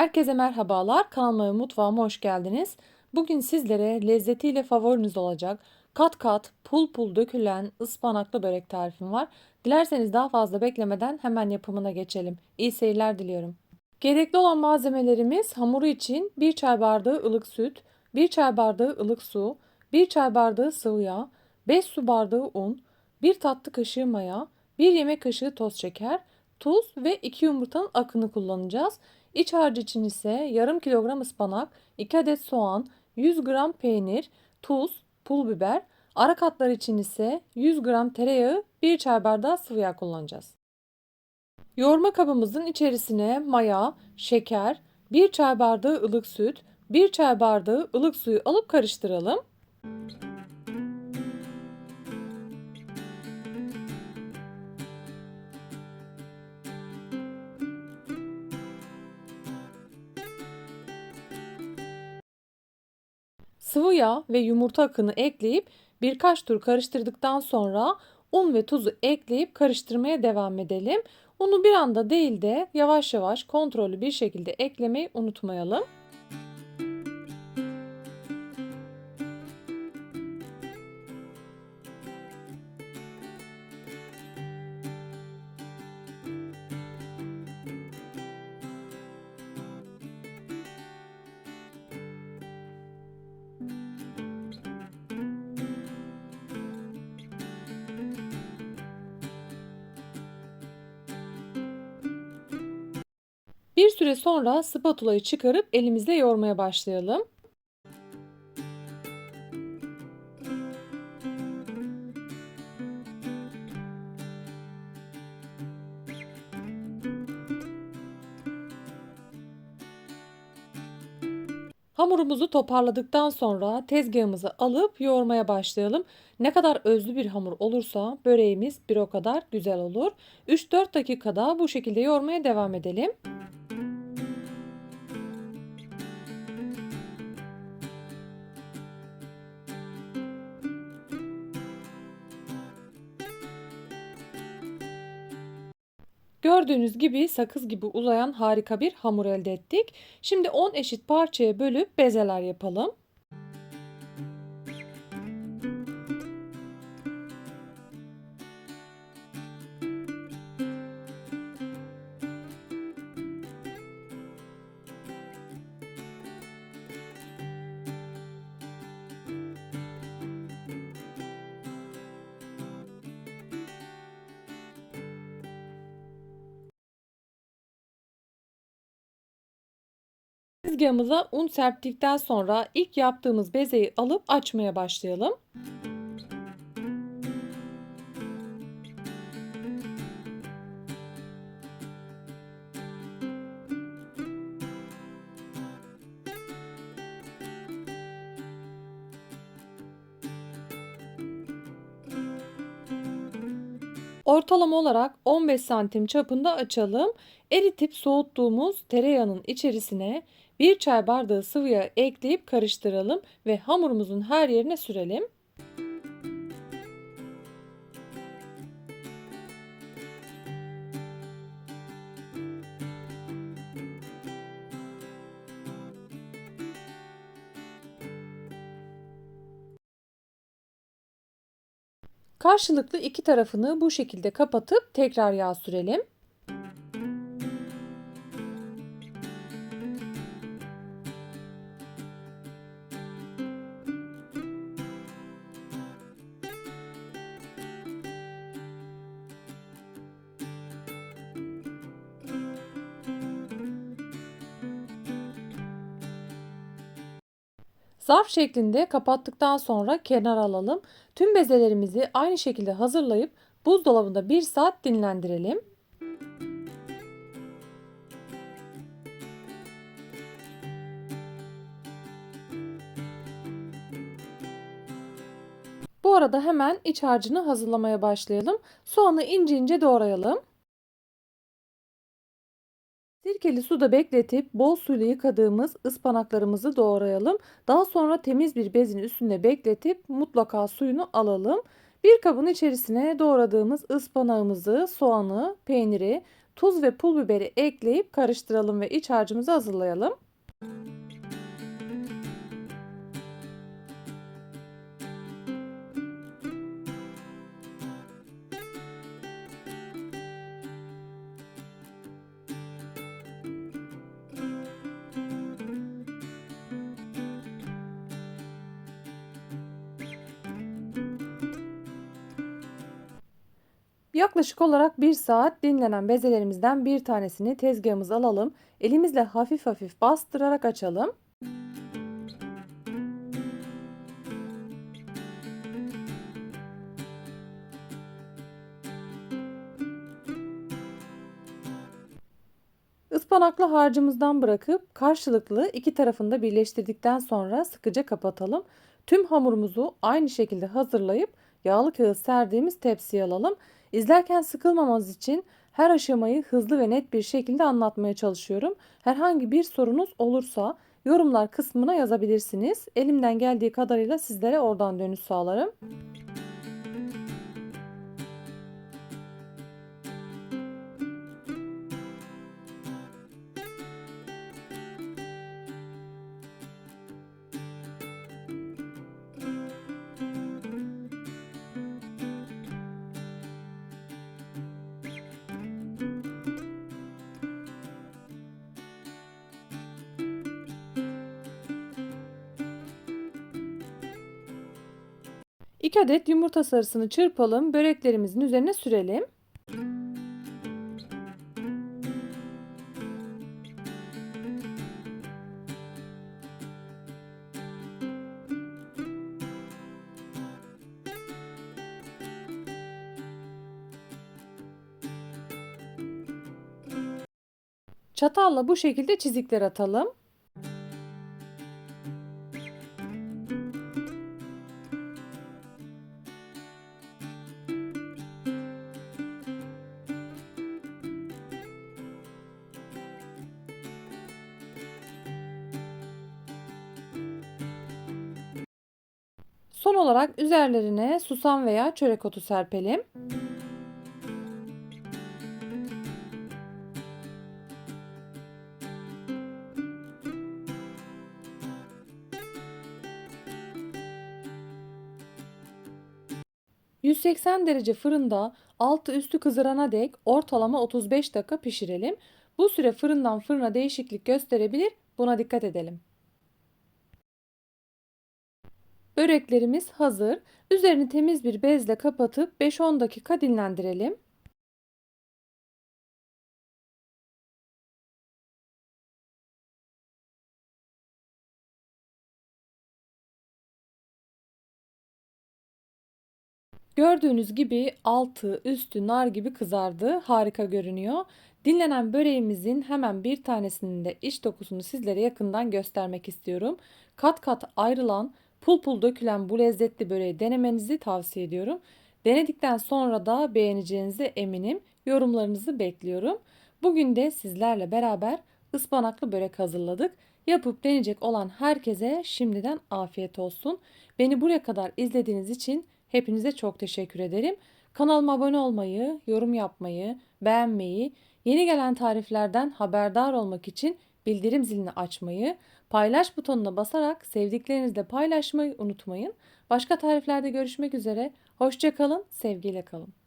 Herkese merhabalar. Kanalıma ve mutfağıma hoş geldiniz. Bugün sizlere lezzetiyle favoriniz olacak kat kat pul pul dökülen ıspanaklı börek tarifim var. Dilerseniz daha fazla beklemeden hemen yapımına geçelim. İyi seyirler diliyorum. Gerekli olan malzemelerimiz hamuru için 1 çay bardağı ılık süt, 1 çay bardağı ılık su, 1 çay bardağı sıvı yağ, 5 su bardağı un, 1 tatlı kaşığı maya, 1 yemek kaşığı toz şeker, tuz ve 2 yumurtanın akını kullanacağız. İç harcı için ise yarım kilogram ıspanak, 2 adet soğan, 100 gram peynir, tuz, pul biber, ara katlar için ise 100 gram tereyağı, 1 çay bardağı sıvı yağ kullanacağız. Yoğurma kabımızın içerisine maya, şeker, 1 çay bardağı ılık süt, 1 çay bardağı ılık suyu alıp karıştıralım. Yağ ve yumurta akını ekleyip birkaç tur karıştırdıktan sonra un ve tuzu ekleyip karıştırmaya devam edelim. Unu bir anda değil de yavaş yavaş kontrollü bir şekilde eklemeyi unutmayalım. Bir süre sonra spatulayı çıkarıp elimizle yoğurmaya başlayalım. Hamurumuzu toparladıktan sonra tezgahımızı alıp yoğurmaya başlayalım. Ne kadar özlü bir hamur olursa böreğimiz bir o kadar güzel olur. 3-4 dakikada bu şekilde yoğurmaya devam edelim. Gördüğünüz gibi sakız gibi uzayan harika bir hamur elde ettik. Şimdi 10 eşit parçaya bölüp bezeler yapalım. Tezgahımıza un serptikten sonra ilk yaptığımız bezeyi alıp açmaya başlayalım. Ortalama olarak 15 santim çapında açalım. Eritip soğuttuğumuz tereyağının içerisine 1 çay bardağı sıvı yağ ekleyip karıştıralım ve hamurumuzun her yerine sürelim. Karşılıklı iki tarafını bu şekilde kapatıp tekrar yağ sürelim. Zarf şeklinde kapattıktan sonra kenara alalım. Tüm bezelerimizi aynı şekilde hazırlayıp buzdolabında 1 saat dinlendirelim. Bu arada hemen iç harcını hazırlamaya başlayalım. Soğanı ince ince doğrayalım. Sirkeli suda bekletip bol suyla yıkadığımız ıspanaklarımızı doğrayalım. Daha sonra temiz bir bezin üstünde bekletip mutlaka suyunu alalım. Bir kabın içerisine doğradığımız ıspanağımızı, soğanı, peyniri, Tuz ve pul biberi ekleyip karıştıralım ve iç harcımızı hazırlayalım. Yaklaşık olarak 1 saat dinlenen bezelerimizden bir tanesini tezgahımıza alalım. Elimizle hafif hafif bastırarak açalım. Ispanaklı harcımızdan bırakıp karşılıklı iki tarafını da birleştirdikten sonra sıkıca kapatalım. Tüm hamurumuzu aynı şekilde hazırlayıp yağlı kağıt serdiğimiz tepsiye alalım. İzlerken sıkılmamanız için her aşamayı hızlı ve net bir şekilde anlatmaya çalışıyorum. Herhangi bir sorunuz olursa yorumlar kısmına yazabilirsiniz. Elimden geldiği kadarıyla sizlere oradan dönüş sağlarım. İki adet yumurta sarısını çırpalım, böreklerimizin üzerine sürelim. Çatalla bu şekilde çizikler atalım. Olarak üzerlerine susam veya çörek otu serpelim. ...180 derece fırında altı üstü kızarana dek ortalama 35 dakika pişirelim. Bu süre fırından fırına değişiklik gösterebilir. Buna dikkat edelim. Böreklerimiz hazır. Üzerini temiz bir bezle kapatıp 5-10 dakika dinlendirelim. Gördüğünüz gibi altı üstü nar gibi kızardı. Harika görünüyor. Dinlenen böreğimizin hemen bir tanesinin de iç dokusunu sizlere yakından göstermek istiyorum. Kat kat ayrılan pul pul dökülen bu lezzetli böreği denemenizi tavsiye ediyorum. Denedikten sonra da beğeneceğinize eminim. Yorumlarınızı bekliyorum. Bugün de sizlerle beraber ıspanaklı börek hazırladık. Yapıp deneyecek olan herkese şimdiden afiyet olsun. Beni buraya kadar izlediğiniz için hepinize çok teşekkür ederim. Kanalıma abone olmayı, yorum yapmayı, beğenmeyi, yeni gelen tariflerden haberdar olmak için bildirim zilini açmayı, paylaş butonuna basarak sevdiklerinizle paylaşmayı unutmayın. Başka tariflerde görüşmek üzere. Hoşçakalın, sevgiyle kalın.